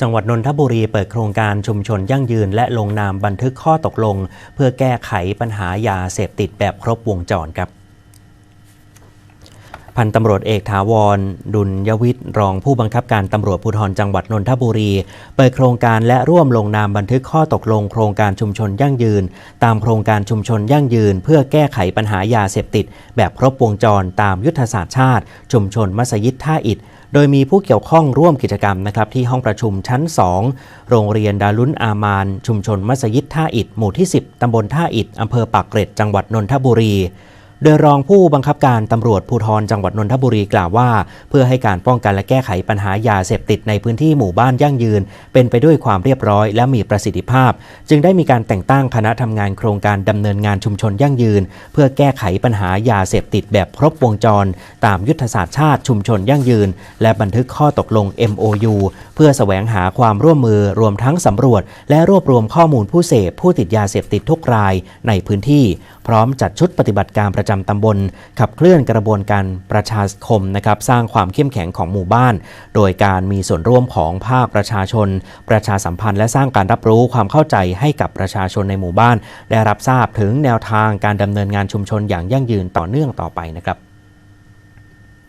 จังหวัดนนทบุรีเปิดโครงการชุมชนยั่งยืน และลงนามบันทึกข้อตกลง เพื่อแก้ไขปัญหายาเสพติดแบบครบวงจรครับ พันตำรวจเอกถาวร ดุลยวิทย์รองผู้บังคับการตำรวจภูธรจังหวัดนนทบุรี เปิดโครงการและร่วมลงนามบันทึกข้อตกลงโครงการชุมชนยั่งยืน ตามโครงการชุมชนยั่งยืน เพื่อแก้ไขปัญหายาเสพติด แบบครบวงจรตามยุทธศาสตร์ชาติ ชุมชนมัสยิดท่าอิฐโดยมีผู้เกี่ยวข้องร่วมกิจกรรมนะครับที่ห้องประชุมชั้น 2 โรงเรียนดารุนอามาน ชุมชนมัสยิดท่าอิฐหมู่ที่ 10 ตำบลท่าอิฐอำเภอปากเกร็ดจังหวัดนนทบุรี โดยรองผู้บังคับการตำรวจภูธรจังหวัดนนทบุรีกล่าวว่า เพื่อให้การป้องกันและแก้ไขปัญหายาเสพติดในพื้นที่หมู่บ้านยั่งยืน เป็นไปด้วยความเรียบร้อยและมีประสิทธิภาพ จึงได้มีการแต่งตั้งคณะทำงานโครงการดำเนินงานชุมชนยั่งยืน เพื่อแก้ไขปัญหายาเสพติดแบบครบวงจร ตามยุทธศาสตร์ชาติชุมชนยั่งยืน และบันทึกข้อตกลง MOU เพื่อแสวงหาความร่วมมือรวมทั้งสำรวจ และรวบรวมข้อมูลผู้เสพผู้ติดยาเสพติดทุกรายในพื้นที่ พร้อมจัดชุดปฏิบัติการประจำตำบล ขับเคลื่อนกระบวนการประชาคมนะครับสร้างความเข้มแข็งของหมู่บ้าน โดยการมีส่วนร่วมของภาคประชาชน ประชาสัมพันธ์และสร้างการรับรู้ความเข้าใจให้กับประชาชนในหมู่บ้าน ได้รับทราบถึงแนวทางการดำเนินงานชุมชนอย่างยั่งยืนต่อเนื่องต่อไปนะครับ